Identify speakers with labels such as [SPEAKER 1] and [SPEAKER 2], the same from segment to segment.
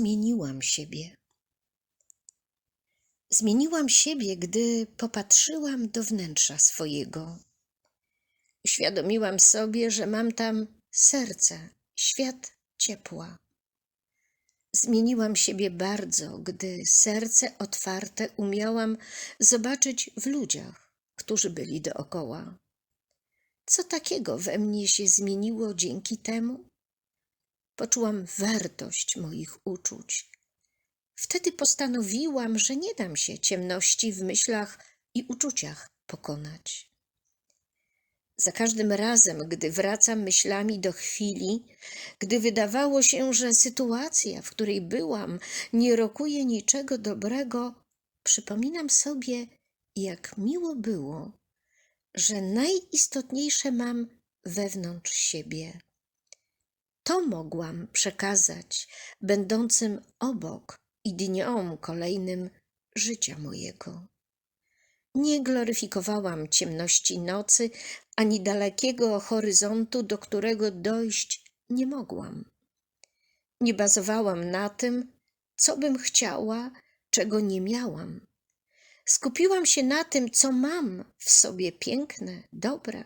[SPEAKER 1] zmieniłam siebie. Zmieniłam siebie, gdy popatrzyłam do wnętrza swojego. Uświadomiłam sobie, że mam tam serce, świat ciepła. Zmieniłam siebie bardzo, gdy serce otwarte umiałam zobaczyć w ludziach, którzy byli dookoła. Co takiego we mnie się zmieniło dzięki temu? Poczułam wartość moich uczuć. Wtedy postanowiłam, że nie dam się ciemności w myślach i uczuciach pokonać. Za każdym razem, gdy wracam myślami do chwili, gdy wydawało się, że sytuacja, w której byłam, nie rokuje niczego dobrego, przypominam sobie, jak miło było, że najistotniejsze mam wewnątrz siebie. To mogłam przekazać będącym obok i dniom kolejnym życia mojego. Nie gloryfikowałam ciemności nocy ani dalekiego horyzontu, do którego dojść nie mogłam. Nie bazowałam na tym, co bym chciała, czego nie miałam. Skupiłam się na tym, co mam w sobie piękne, dobre.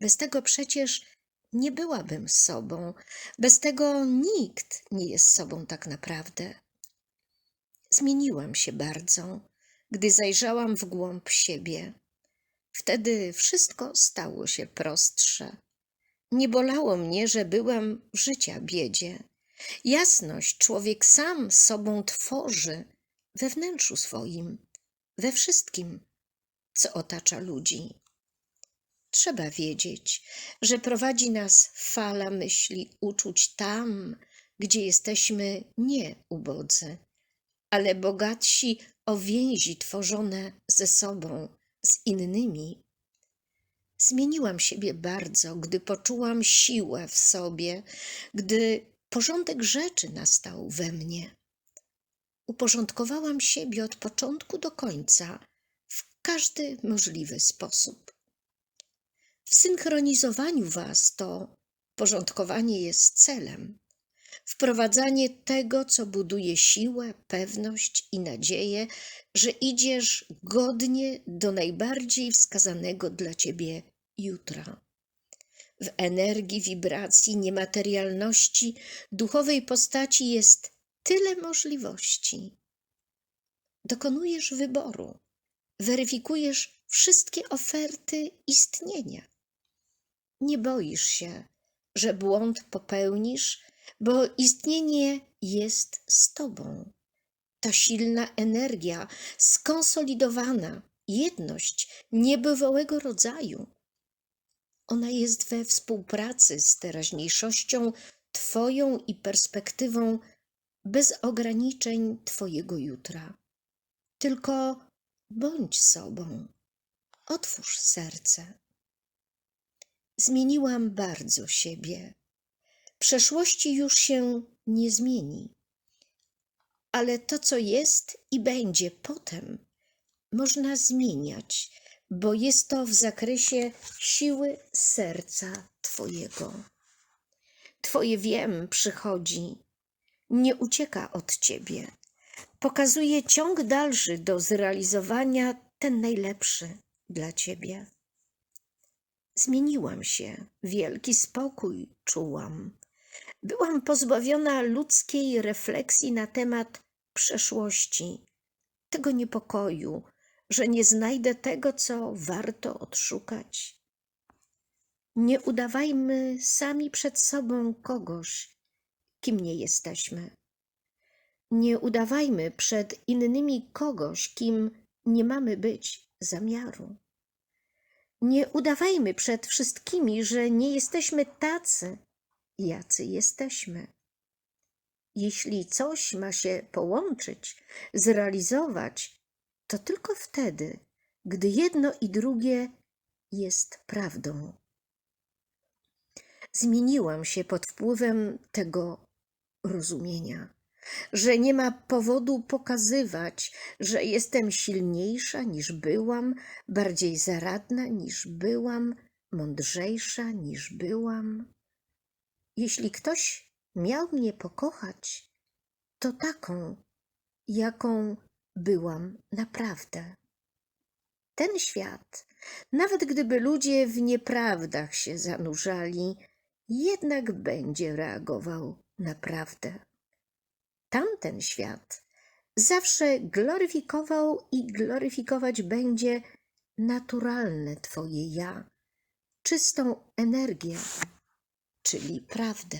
[SPEAKER 1] Bez tego przecież nie byłabym sobą, bez tego nikt nie jest sobą tak naprawdę. Zmieniłam się bardzo, gdy zajrzałam w głąb siebie. Wtedy wszystko stało się prostsze. Nie bolało mnie, że byłam w życia biedzie. Jasność człowiek sam sobą tworzy we wnętrzu swoim, we wszystkim, co otacza ludzi. Trzeba wiedzieć, że prowadzi nas fala myśli, uczuć tam, gdzie jesteśmy nie ubodzy, ale bogatsi o więzi tworzone ze sobą, z innymi. Zmieniłam siebie bardzo, gdy poczułam siłę w sobie, gdy porządek rzeczy nastał we mnie. Uporządkowałam siebie od początku do końca w każdy możliwy sposób. W synchronizowaniu Was to porządkowanie jest celem. Wprowadzanie tego, co buduje siłę, pewność i nadzieję, że idziesz godnie do najbardziej wskazanego dla Ciebie jutra. W energii, wibracji, niematerialności, duchowej postaci jest tyle możliwości. Dokonujesz wyboru, weryfikujesz wszystkie oferty istnienia. Nie boisz się, że błąd popełnisz, bo istnienie jest z Tobą. Ta silna energia, skonsolidowana, jedność niebywałego rodzaju. Ona jest we współpracy z teraźniejszością Twoją i perspektywą bez ograniczeń Twojego jutra. Tylko bądź sobą, otwórz serce. Zmieniłam bardzo siebie. Przeszłości już się nie zmieni, ale to, co jest i będzie potem, można zmieniać, bo jest to w zakresie siły serca Twojego. Twoje wiem przychodzi, nie ucieka od Ciebie. Pokazuje ciąg dalszy do zrealizowania ten najlepszy dla Ciebie. Zmieniłam się, wielki spokój czułam. Byłam pozbawiona ludzkiej refleksji na temat przeszłości, tego niepokoju, że nie znajdę tego, co warto odszukać. Nie udawajmy sami przed sobą kogoś, kim nie jesteśmy. Nie udawajmy przed innymi kogoś, kim nie mamy być zamiaru. Nie udawajmy przed wszystkimi, że nie jesteśmy tacy, jacy jesteśmy. Jeśli coś ma się połączyć, zrealizować, to tylko wtedy, gdy jedno i drugie jest prawdą. Zmieniłam się pod wpływem tego rozumienia że nie ma powodu pokazywać, że jestem silniejsza niż byłam, bardziej zaradna niż byłam, mądrzejsza niż byłam. Jeśli ktoś miał mnie pokochać, to taką, jaką byłam naprawdę. Ten świat, nawet gdyby ludzie w nieprawdach się zanurzali, jednak będzie reagował naprawdę. Tamten świat zawsze gloryfikował i gloryfikować będzie naturalne Twoje ja, czystą energię, czyli prawdę.